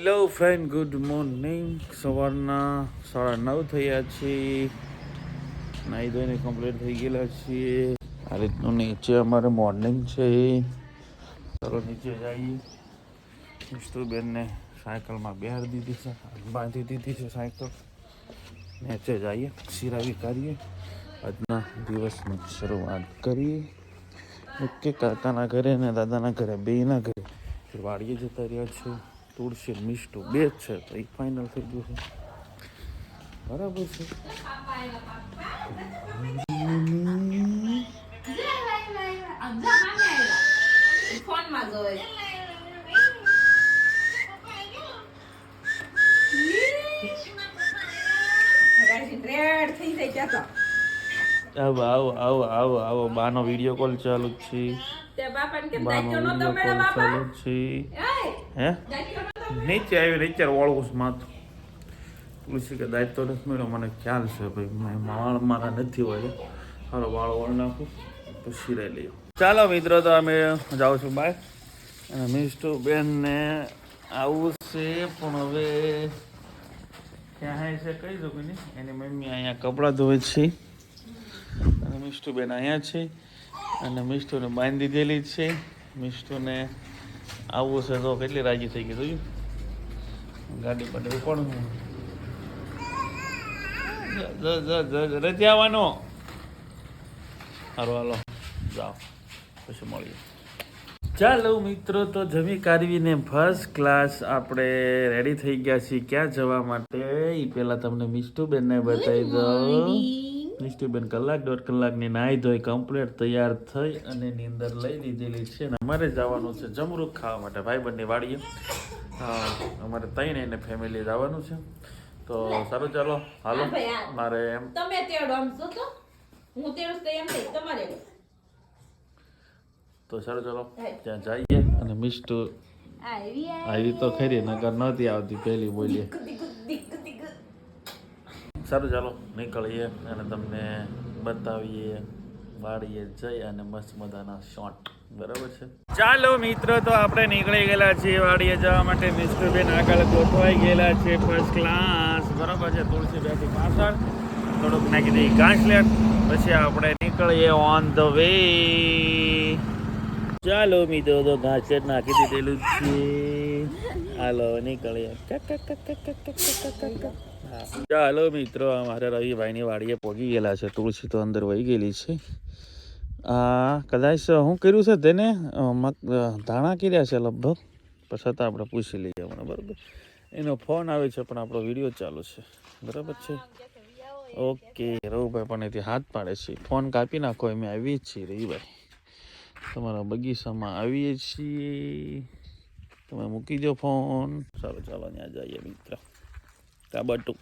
Hello friend good morning સવારના સાડા નવ થયા છે. નાહી ધોઈને કમ્પ્લીટ થઈ ગયેલા છીએ. આ રીતનું નીચે અમારે મોર્નિંગ છે. ચાલો નીચે જઈએ. મિસ્ટુબેનને સાયકલમાં બિહાર દીધી છે. બાંધી દીધી છે સાયકલ. નીચે જઈએ. સિરાવી કરીએ આજના દિવસની શરૂઆત કરીએ. ઓકે કાકાના ઘરે ને દાદાના ઘરે, બેયના ઘરે. વાડીએ જતા રહ્યા છે. તુલસી મિષ્ટુ બે જ છે તો એ ફાઇનલ થઈ ગયું છે. બરાબર છે. આવો આવો આવો આવો આવો. બાનો વીડિયો કોલ ચાલુ છે. બાનો વીડિયો કોલ ચાલુ છે. હે? નીચે આવી નીચે વાળવું છું માથું. તુલસી કે દાયિત્વ નથી મળ્યો? મને ખ્યાલ છે ભાઈ. વાળ મારા નથી હોય. સારો વાળ વાળ નાખું, પછી રહી લઈએ. ચાલો મિત્રો, તો અમે જાઉં છું બાય અને મિસ્ટુ બેનને આવું છે, પણ હવે ક્યાં છે કહી દઉં કે નહીં? એની મમ્મી અહીંયા કપડાં ધોવે છે. અને મિસ્ટુ બેન અહીંયા છે. અને મિસ્ટુને બાંધી દીધેલી છે. મિસ્ટુને આવું છે તો કેટલી રાજી થઈ ગઈ જોયું? ગાડી પડે કોણ આવવાનો. હારો હાલો જાઓ. પછી મળીએ. ચાલો મિત્રો તો જમી કાઢવીને ફર્સ્ટ ક્લાસ આપણે રેડી થઈ ગયા છીએ. ક્યાં જવા માટે? એ પહેલાં તમને મિષ્ટુબેનને બતાવી દઉં. મિષ્ટુબેન કલાક દોઢ કલાકની નાહી ધોઈ કમ્પ્લીટ તૈયાર થઈ અને અંદર લઈ લીધેલી છે અને અમારે જવાનું છે જમરૂખ ખાવા માટે ભાઈબંધની વાડીએ. હા અમારે તઈને એને ફેમિલી જવાનું છે. તો સારું ચાલો હાલો. ભાઈ. મારે એમ તમે તેડો આમ શું તો? હું તેડું તો એમ નહીં તમારે. તો સારું ચાલો. ત્યાં જઈએ અને મિસ્ટુ આવી તો ખરી નગર નહોતી આવતી પહેલી બોલીએ. સારું, ચાલો નીકળીએ અને તમને બતાવીએ વાડીએ જઈ અને મસ્ત મજાના શોટ બરાબર છે? ચાલો મિત્રો, તો આપણે નીકળી ગયેલા છીએ વાડીએ જવા માટે. મિસ્ટરબેન આગળ ગોઠવાઈ ગયેલા છે ફર્સ્ટ ક્લાસ બરાબર છે, તુલસી બેથી પાછળ. થોડુંક નાખી દઈએ ઘાસલેટ પછી આપણે નીકળીએ ઓન ધ વે ચાલો મિત્રો, તો ઘાસલેટ નાખી દીધેલું છે. હાલો નીકળીએ. ચાલો મિત્રો. અમારે રવિભાઈની વાડીએ પહોંચી ગયેલા છે. તુલસી તો અંદર વહી ગયેલી છે. આ કદાચ શું કર્યું છે તેને? ધાણા કર્યા છે લગભગ. પણ છતાં આપણે પૂછી લઈએ હમણાં, બરાબર? એનો ફોન આવે છે, પણ આપણો વીડિયો ચાલુ છે. બરાબર છે? ઓકે, રવિભાઈ પણ એથી હાથ પાડે છે. ફોન કાપી નાખો, અમે આવીએ છીએ, રવિભાઈ. તમારા બગીચામાં આવીએ છીએ. તમે મૂકી દો ફોન. સારું, ચાલો, ત્યાં જઈએ, મિત્ર. કાબટું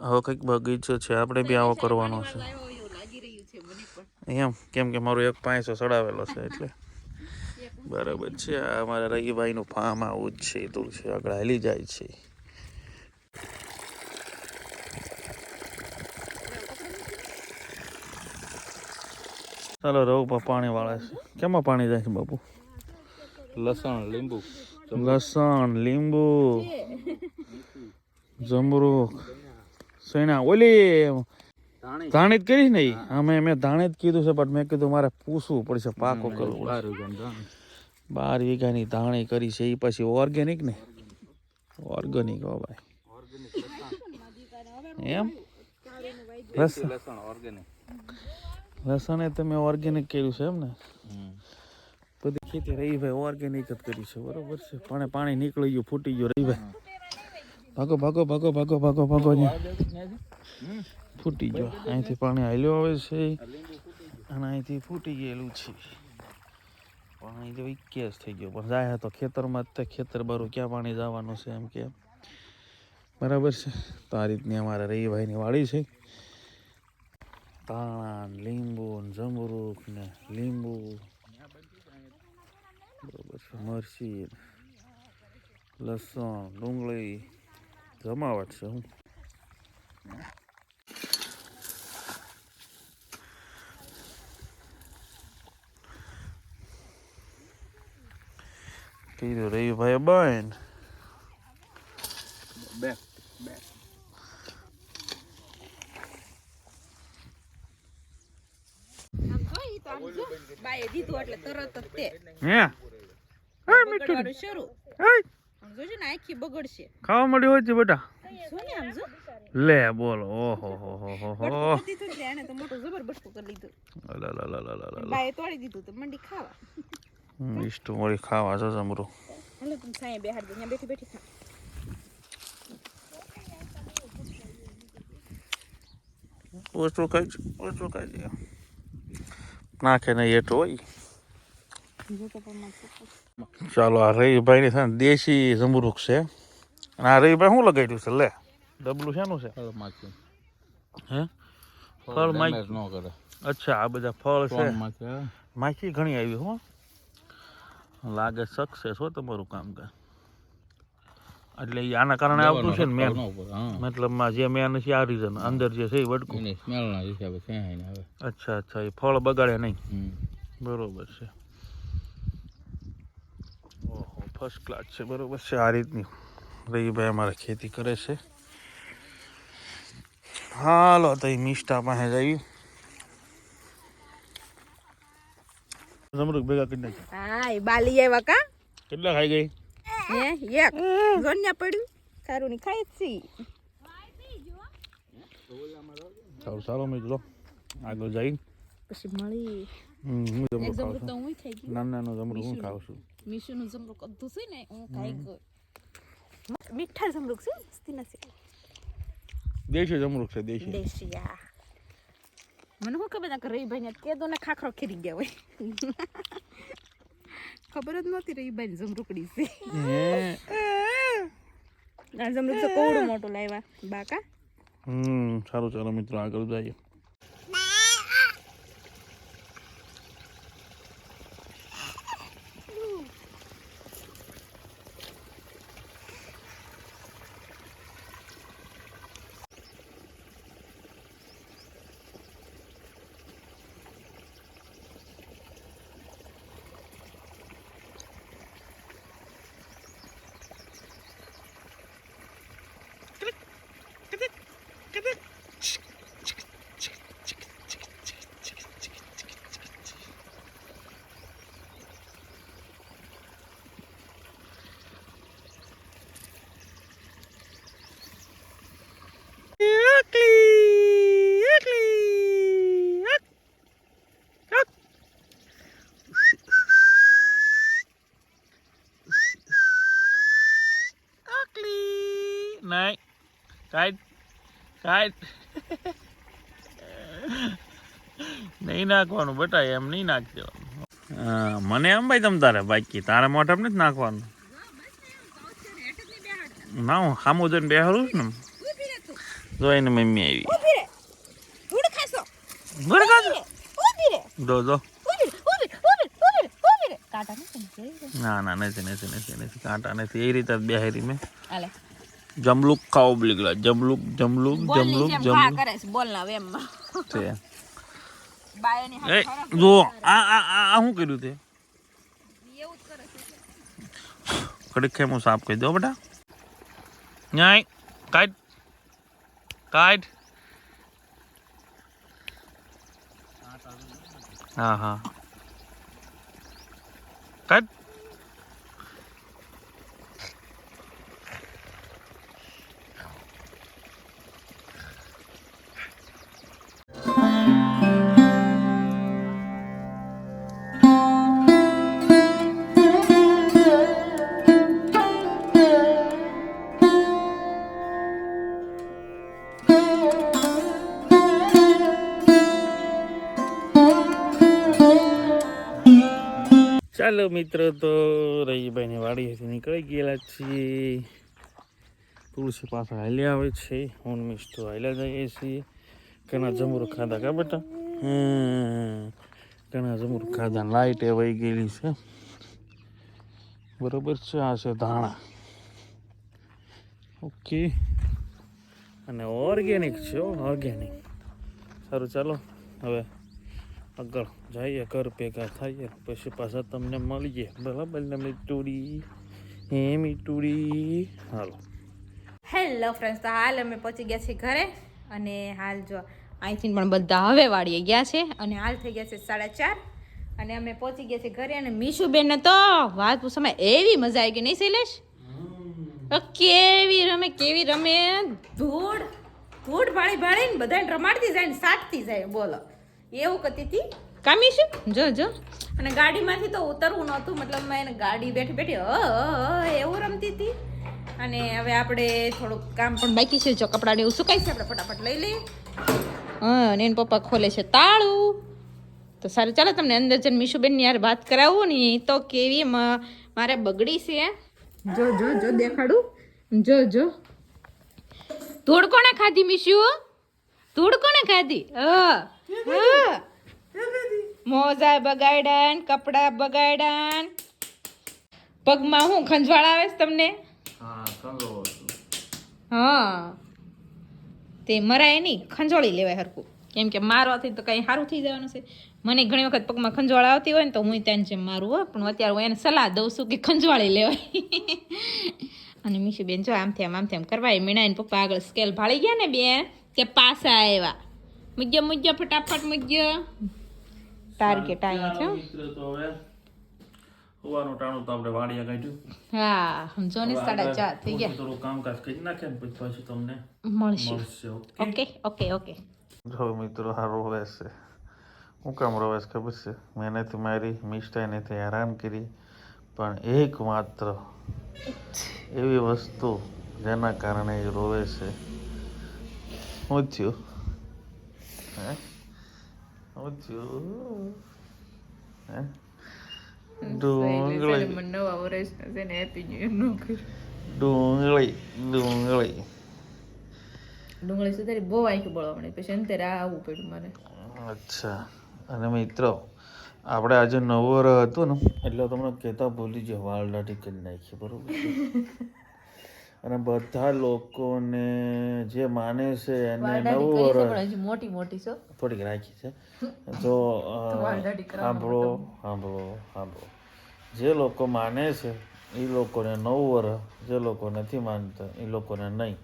હવે કંઈક બગીચો છે આપણે બી આવો કરવાનો છે. એમ કેમ કે મારો એક પાંચસો ચડાવેલો છે એટલે. બરાબર છે આ અમારા રહીભાઈનું ફાર્મ આવું જ છે તુલસી આગળ હાલી જાય છે. ચાલો રહું પાણી વાળા છે. કેમાં પાણી જાય છે બાપુ? લસણ લીંબુ. લસણ લીંબુ. જમરૂખ સૈના. ઓલી ધાણી ધાણી જ કરી ને અમે મેં ધાણિત કીધું છે પણ મેં કીધું મારે પૂછવું પડશે પાકો કરવો બાર વીઘાની ધાણી. કરી છે એ પછી ઓર્ગેનિક ને? ઓર્ગેનિક હો ભાઈ. એમ? લસણ. લસણ ઓર્ગેનિક. લસણ એ તમે ઓર્ગેનિક કર્યું છે એમ ને? બધી ખેતી રહી ભાઈ ઓર્ગેનિક જ કરી છે બરોબર છે. પાણી પાણી નીકળી ગયું ફૂટી ગયું રહી ભાઈ. ભાગો ભાગો ભાગો ભાગો ભાગો ભાગો ફૂટી ગયો. અહીંથી પાણી હાલ્યો આવે છે. અને અહીંથી ફૂટી ગયેલું છે. પાણી જો કેસ થઈ ગયો. પણ જાય તો ખેતરમાં જ તે ખેતર બારું ક્યાં પાણી જવાનું છે એમ કે. બરાબર છે. તો આ રીતની અમારા રહીભાઈની વાડી છે. ને લીંબુ જમરૂખ ને લીંબુ. બરોબર છે. મરચી લસણ ડુંગળી. જમાવટ છે હું કીધું રહ્યું ભાઈ બન બેક બેક બાય દીધું એટલે તરત જ તે હે હે મીઠું શરૂ હે જોજો ને આખી બગડશે. ખાવા મળ્યું હોય છે બેટા. જો ને આમ જો? લે બોલો. ઓહો હો હો હો હો. દીધું એટલે એને તો મોટો જબર બટકું કરી લીધું લા લા લા લા લા લા બાએ તોડી દીધું તો મંડી ખાવા. મિષ્ટ ખાવા જમરું હાલો તમે સાંયે બેહાડ દો અહીંયા બેઠી બેઠી ખા ઓછું ખાઈ ઓછું ખાઈ નાખે નહીં એટલું હોય. ચાલો આ રવિભાઈ ની છે દેશી જમરૂખ છે. અને આ રવિભાઈ શું લગાડ્યું છે? લે ડબલું શેનું છે? ફળ માખી હે? ફળ ફળ માખી. ન કરે. અચ્છા આ બધા ફળ છે. માખી ઘણી આવી હો. લાગે સક્સેસ હો તમારું કામ કાજ એટલે આના કારણે આવતું છે ને મેન મતલબમાં જે મેન છે આ રીઝન અંદર જે છે એ વડકું. અચ્છા અચ્છા એ ફળ બગાડે નહીં. બરોબર છે. ફર્સ્ટ ક્લાસ છે બરોબર? છે આ રીતની. રહીભાઈ અમારે ખેતી કરે છે. હાલો તો મિસ્ટા મિષ્ટા પાસે જઈ જમરૂક ભેગા કરી નાખી હા એ બાલી આવ્યા કા? કેટલા ખાઈ ગઈ? હે એક. જોન્યા પડ્યું. સારું ની ખાઈ છી. સારું સારું મિત્રો. આગળ જઈ પછી મળી. હું એક જમરૂક ખાઉં છું હું ખાઈ ગઈ નાનું નાનું જમરૂક હું ખાઉં છું મીશુનું જમરૂક અડધું છે ને હું ખાઈ ગયો મીઠા જમરૂક છે મસ્તી નથી દેશી જમરૂક છે દેશી દેશિયા મને શું ખબર ના કે રહીભાઈ ને કેદો ને ખાખરો ખેરી ગયા હોય ખબર જ નહોતી રહીભાઈ ને જમરૂકડી છે હે આ જમરૂક તો કોવડું મોટું લાવ્યા બાકા હમ સારું ચાલો મિત્રો આગળ જઈએ કાંઈ નહીં નાખવાનું બેટા એમ નહીં નાખી દેવાનું. હા, મને એમ ભાઈ તમ તારે બાકી તારે મોઢા નથી નાખવાનું? ના હું સામો જોઈને બેહારું છું ને જોઈને મમ્મી આવી. જો જો. ના ના નથી નથી નથી નથી કાંટા નથી. એ રીતે બેહારી મેં. જમલુક ખાવ બલીગલા જમલુક જમલુક જમલુક જમલુક. બોલ ના એમ. એ જો આ આ આ શું કર્યું તે? કડીક ખેમું સાફ કરી દો બેટા. ન્યાય કાઢ કાઢ. હા હા. ચાલો મિત્રો તો રહીભાઈની વાડીએથી નીકળી ગયેલા છીએ. તુલસી પાછળ હાલ્યા આવે છે. હું મિસ્ટો હાલ્યા જઈએ છીએ. ઘણા જમરૂ ખાધા કા બેટા? ઘણા જમરૂ ખાધા લાઈટ એ વહી ગયેલી છે. બરોબર છે, આ છે ધાણા. ઓકે. અને ઓર્ગેનિક છે ઓર્ગેનિક સારું, ચાલો. હવે આગળ જઈએ ઘર ભેગા થઈએ પછી પાછા તમને મળીએ. બરાબર ને મીટુડી હે મીટુડી હાલો. હેલો ફ્રેન્ડ્સ તો હાલ અમે પહોંચી ગયા છીએ ઘરે અને હાલ જો અહીંથી પણ બધા હવે વાળીએ ગયા છે અને હાલ થઈ ગયા છે સાડા ચાર. અને અમે પહોંચી ગયા છીએ ઘરે અને મીશુબેનને તો વાત પૂછવામાં એવી મજા આવી ગઈ નહીં શૈલેષ? તો કેવી રમે કેવી રમે? ધૂળ ધૂળ ભાળી ભાળીને બધાને રમાડતી જાય ને સાટતી જાય બોલો. એવું કરતી હતી? કામી શું જો જો. અને ગાડીમાંથી તો ઉતરવું નહોતું મતલબ મેં એને ગાડી બેઠી બેઠી એવું રમતી હતી. અને હવે આપણે થોડુંક કામ પણ બાકી છે જો કપડાને એવું સુકાય છે આપણે ફટાફટ લઈ લઈએ. હા અને એના પપ્પા ખોલે છે તાળું. તો સારું ચાલો તમને અંદર જઈને મીશુબેનની યાર વાત કરાવું ને એ તો કેવી મારે બગડી છે જો જો જો દેખાડું. જો જો. ધૂળ કોણે ખાધી મીશુ? ધૂળ કોણે ખાધી? હા હા. મોજા બગાડ્યા કપડા બગાડ્યા પગમાં હું ખંજવાળ આવે છે તમને? હા તે મરાય નહીં ખંજોળી લેવાય હરકું કેમ કે મારવાથી તો કંઈ સારું થઈ જવાનું છે. મને ઘણી વખત પગમાં ખંજવાળ આવતી હોય ને તો હું ત્યાં જેમ મારું હો પણ અત્યારે હું એને સલાહ દઉં છું કે ખંજવાળી લેવાય. અને મીશુબેન જો આમથી આમ આમથી આમ કરવા મીણા એને પપ્પા આગળ સ્કેલ ભાળી ગયા ને બેન તે પાસા આવ્યા. મુજ્જો મુજ્જો ફટાફટ મુજ્જો ટાર્ગેટ અહીંયા છે હો. મિત્ર તો હવે હોવાનું ટાણું તો આપણે વાડિયા કાઢ્યું. હા સમજો ને સાડા ચાર થઈ ગયા. થોડું કામકાજ કરી નાખે ને પછી પાછું તમને મળશે. ઓકે? ઓકે ઓકે જો મિત્રો આ રોવેશ છે. હું કામ રોવેશ ખબર છે? મહેનત મારી મિષ્ટાઈનેથી હેરાન કરી પણ એક માત્ર એવી વસ્તુ જેના કારણે એ રોવે છે. ઓછું હે થયું ડુંગળી. ડુંગળી ડુંગળી. સુધારી બહુ આંખી મળી પછી અંતે આવવું પડ્યું મને. અચ્છા. અને મિત્રો આપણે આજે નવો હતો ને એટલે તમને કહેતા ભૂલી ગયો વાળ દાઢી કરી નાખી બરોબર? અને બધા લોકોને જે માને છે એને નવું વર્ષ મોટી મોટી છો. થોડીક રાખી છે. તો સાંભળો સાંભળો સાંભળો. જે લોકો માને છે એ લોકોને નવું વર્ષ જે લોકો નથી માનતા એ લોકોને નહીં.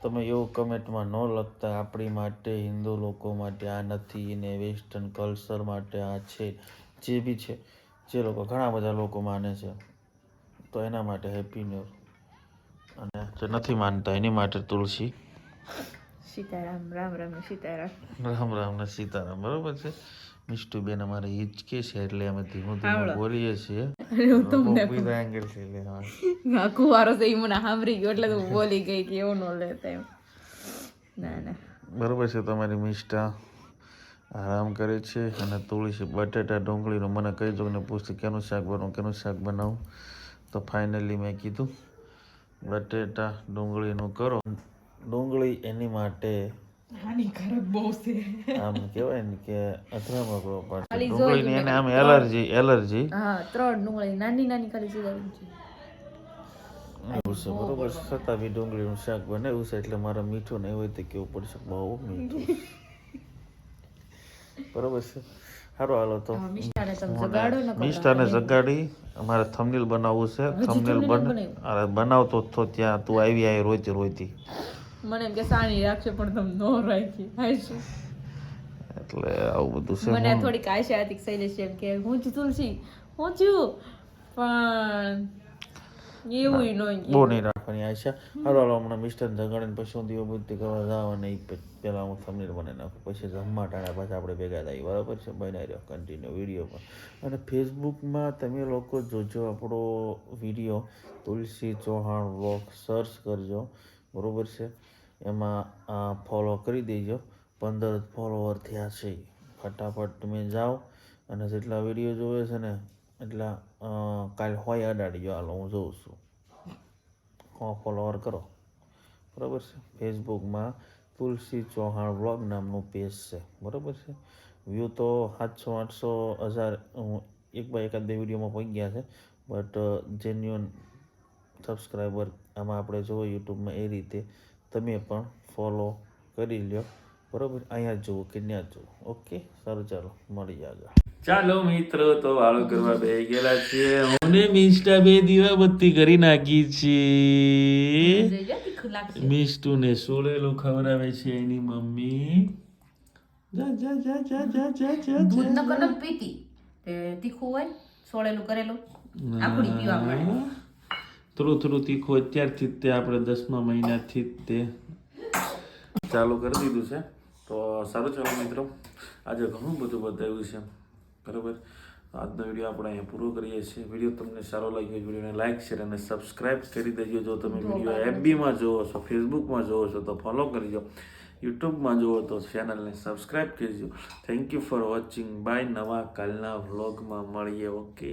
તમે એવું કમેન્ટમાં ન લખતા આપણી માટે હિન્દુ લોકો માટે આ નથી ને વેસ્ટર્ન કલ્ચર માટે આ છે. જે બી છે. જે લોકો ઘણા બધા લોકો માને છે. તો એના માટે હેપી ન્યૂ અને જે નથી માનતા એની માટે તુલસી. સીતારામ રામ રામ સીતારામ. રામ રામ ને સીતારામ બરોબર છે? મિષ્ટુબેન અમારે હિચકે છે એટલે અમે ધીમું ધીમું બોલીએ છીએ. બીજા એંગલથી લે હા. કુવારો છે એ મને સાંભળી ગયો એટલે હું બોલી ગઈ કે એવું ન લેતા એમ. ના ના. બરોબર છે તમારી મિષ્ટા આરામ કરે છે અને તુલસી બટેટા ડુંગળીનું મને કહી દઉં ને પૂછતી કેનું શાક બનાવું કેનું શાક બનાવું? તો ફાઇનલી મેં કીધું બટેટા ડુંગળીનું કરો. ડુંગળી એની માટે હાનિકારક બહુ છે. આમ કહેવાય ને કે અથડામણ કરવો પડે ડુંગળીની એને આમ એલર્જી એલર્જી. હા ત્રણ ડુંગળી નાની નાની ખાલી સુધારી છે. એવું છે બરોબર છે. છતાં બી ડુંગળીનું શાક બનાવ્યું છે એટલે મારે મીઠું નહીં હોય તો કેવું પડશે? બહુ મીઠું. બરોબર છે. સારું હાલો તો. મિષ્ટાને જગાડી. અમારે થમનેલ બનાવવું છે. થમનેલ અરે બનાવતો તો ત્યાં તું આવી આવી રોજ રોતી મને એમ કે સાણી રાખશે પણ તમે નો રાખી. એટલે આવું બધું છે મને થોડીક આશા હતી કે શૈલેષ એમ કે હું જ તુલસી હું છું. પણ એવું ન બહુ નહીં રાખવાની આશા હાલો હાલો, હમણાં મિસ્ટર જગાડીને પછી હું દીવો બુદ્ધિ કરવા જાવ અને એ પહેલાં હું થમનેલ બનાવી નાખું. પછી જમવા ટાણા પાછા આપણે ભેગા થાય બરાબર છે? બનાવી રહ્યો કન્ટિન્યુ વિડીયોમાં અને ફેસબુકમાં તમે લોકો જોજો આપણો video Tulsi Chauhan vlog search કરજો. બરાબર છે? એમાં ફોલો કરી દેજો. પંદર ફોલોવર થયા છે. ફટાફટ તમે જાઓ અને જેટલા વીડિયો જોવે છે ને, એટલા કાલ હોય અડાડી હાલો, હું જોઉં છું. હો ફોલોવર કરો. બરાબર છે? ફેસબુકમાં તુલસી ચૌહાણ વ્લોગ નામનું પેજ છે. બરાબર છે? વ્યૂ તો સાતસો, આઠસો હજાર એક બાય એકાદ બે વિડીયોમાં પહોંચી ગયા છે. બટ જેન્યુઅન સબસ્ક્રાઈબર આમાં આપણે જોવો યુટ્યુબમાં એ રીતે તમે પણ ફોલો કરી લ્યો. બરાબર? અહીંયા જુઓ કે ત્યાં જુઓ ઓકે સારું, ચાલો મળી આગળ. ચાલો મિત્રો તો વાળો કરવા બે ગયેલા છીએ. હું મિસ્ટા બે દીવા બત્તી કરી નાખી છે મિસ્ટુ ને સોળેલું ખવડાવે છે એની મમ્મી. જા જા જા જા જા જા જા દૂધ ન કદમ પીતી. તીખું હોય સોળેલું કરેલું. આખુડી પીવા મળે થોડું થોડું તીખું અત્યારથી જ તે આપણે દસમા મહિનાથી જ તે ચાલુ કરી દીધું છે. તો સારું ચાલો મિત્રો. આજે ઘણું બધું બતાવ્યું છે. બરાબર? આજનો વીડિયો આપણે અહીંયા પૂરો કરીએ છીએ. વીડિયો તમને સારો લાગ્યો વિડીયોને લાઇક શેર અને સબસ્ક્રાઇબ કરી દેજો. જો તમે વીડિયો એફબીમાં જોવો છો ફેસબુકમાં જોવો છો તો ફોલો કરજો યુટ્યુબમાં જોવો તો ચેનલને સબસ્ક્રાઇબ કરજો thank you for watching bye નવા કાલના વ્લોગમાં મળીએ. ઓકે